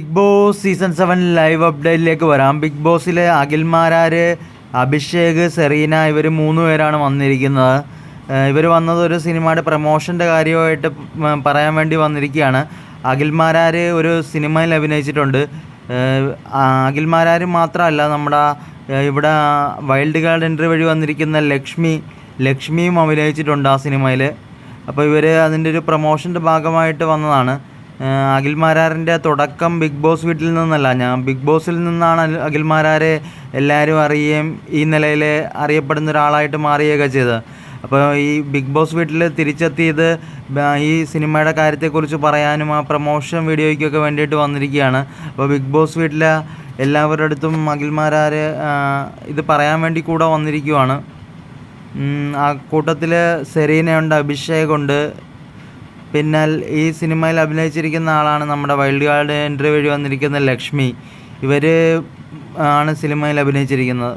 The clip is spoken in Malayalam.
Bigg Boss season seven live അപ്ഡേറ്റിലേക്ക് വരാം. ബിഗ് ബോസിലെ അഖിൽമാരാർ അഭിഷേക് സെറീന ഇവർ മൂന്ന് പേരാണ് വന്നിരിക്കുന്നത്. ഇവർ വന്നത് ഒരു സിനിമയുടെ പ്രമോഷന്റെ കാര്യമായിട്ട് പറയാൻ വേണ്ടി വന്നിരിക്കുകയാണ്. അഖിൽമാരാർ ഒരു സിനിമയിൽ അഭിനയിച്ചിട്ടുണ്ട്. അഖിൽമാരാര് മാത്രമല്ല നമ്മുടെ ഇവിടെ വൈൽഡ് കാർഡ് എൻട്രി വഴി വന്നിരിക്കുന്ന ലക്ഷ്മി ലക്ഷ്മിയും അഭിനയിച്ചിട്ടുണ്ട് ആ സിനിമയിൽ അപ്പോൾ ഇവർ അതിന്റെ ഒരു പ്രൊമോഷന്റെ ഭാഗമായിട്ട് വന്നതാണ്. ഏഹ് അഖിൽമാരാറിന്റെ തുടക്കം ബിഗ് ബോസ് വീട്ടിൽ നിന്നല്ല. ഞാൻ ബിഗ് ബോസിൽ നിന്നാണ് അഖിൽ- മാരാരെ എല്ലാവരും അറിയുകയും ഈ നിലയിൽ അറിയപ്പെടുന്ന ഒരാളായിട്ട് മാറുകയൊക്കെ ചെയ്തത്. അപ്പോൾ ഈ ബിഗ് ബോസ് വീട്ടിൽ തിരിച്ചെത്തിയത് ഈ സിനിമയുടെ കാര്യത്തെക്കുറിച്ച് പറയാനും ആ പ്രൊമോഷൻ വീഡിയോയ്ക്കൊക്കെ വേണ്ടിയിട്ട് വന്നിരിക്കുകയാണ്. അപ്പോൾ ബിഗ് ബോസ് വീട്ടിലെ എല്ലാവരുടെ അടുത്തും അഖിൽമാരാർ ഇത് പറയാൻ വേണ്ടി കൂടെ വന്നിരിക്കുവാണ്. ആ കൂട്ടത്തിൽ സെറീനയുണ്ട് അഭിഷേകുണ്ട് പിന്നെ ഈ സിനിമയിൽ അഭിനയിച്ചിരിക്കുന്ന ആളാണ് നമ്മുടെ വൈൽഡ് കാർഡ് എൻട്രി വഴി വന്നിരിക്കുന്ന ലക്ഷ്മി. ഇവർ ആണ് സിനിമയിൽ അഭിനയിച്ചിരിക്കുന്നത്.